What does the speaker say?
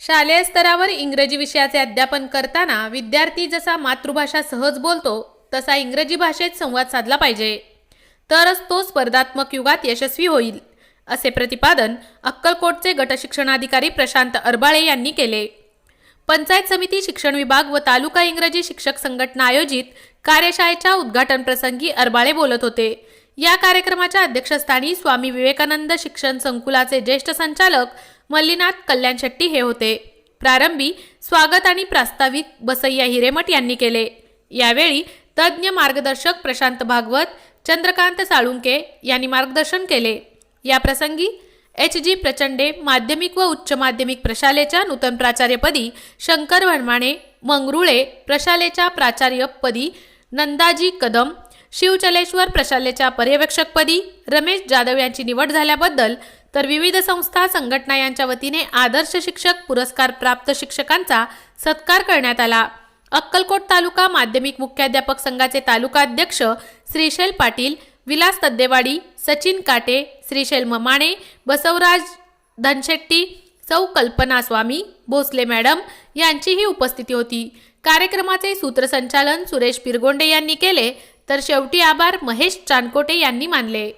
शालेय स्तरावर इंग्रजी विषयाचे अध्यापन करताना विद्यार्थी जसा मातृभाषा सहज बोलतो तसा इंग्रजी भाषेत संवाद साधला पाहिजे. तरच तो स्पर्धात्मक युगात यशस्वी होईल असे प्रतिपादन अक्कलकोटचे गटशिक्षणाधिकारी प्रशांत अरबाळे यांनी केले. पंचायत समिती शिक्षण विभाग व तालुका इंग्रजी शिक्षक संघटना आयोजित कार्यशाळेच्या उद्घाटन प्रसंगी अरबाळे बोलत होते. या कार्यक्रमाच्या अध्यक्षस्थानी स्वामी विवेकानंद शिक्षण संकुलाचे ज्येष्ठ संचालक मल्लीनाथ कल्याण शेट्टी हे होते. प्रारंभी स्वागत आणि प्रास्ताविक बसय्या हिरेमठ यांनी केले. यावेळी तज्ज्ञ मार्गदर्शक प्रशांत भागवत चंद्रकांत साळुंके यांनी मार्गदर्शन केले. या प्रसंगी एच जी प्रचंडे माध्यमिक व उच्च माध्यमिक प्रशालेच्या नूतन प्राचार्यपदी शंकर वणमाणे मंगरुळे प्रशालेच्या प्राचार्यपदी नंदाजी कदम शिवचलेश्वर प्रशालेच्या पर्यवेक्षकपदी रमेश जाधव यांची निवड झाल्याबद्दल तर विविध संस्था संघटना यांच्या वतीने आदर्श शिक्षक पुरस्कार प्राप्त शिक्षकांचा सत्कार करण्यात आला. अक्कलकोट तालुका माध्यमिक मुख्याध्यापक संघाचे तालुका अध्यक्ष श्रीशैल पाटील विलास तद्देवाडी सचिन काटे श्रीशैल ममाणे बसवराज धनशेट्टी सौ कल्पना स्वामी भोसले मॅडम यांचीही उपस्थिती होती. कार्यक्रमाचे सूत्रसंचालन सुरेश पिरगोंडे यांनी केले. तर शेवटी आभार महेश चानकोटे यांनी मानले.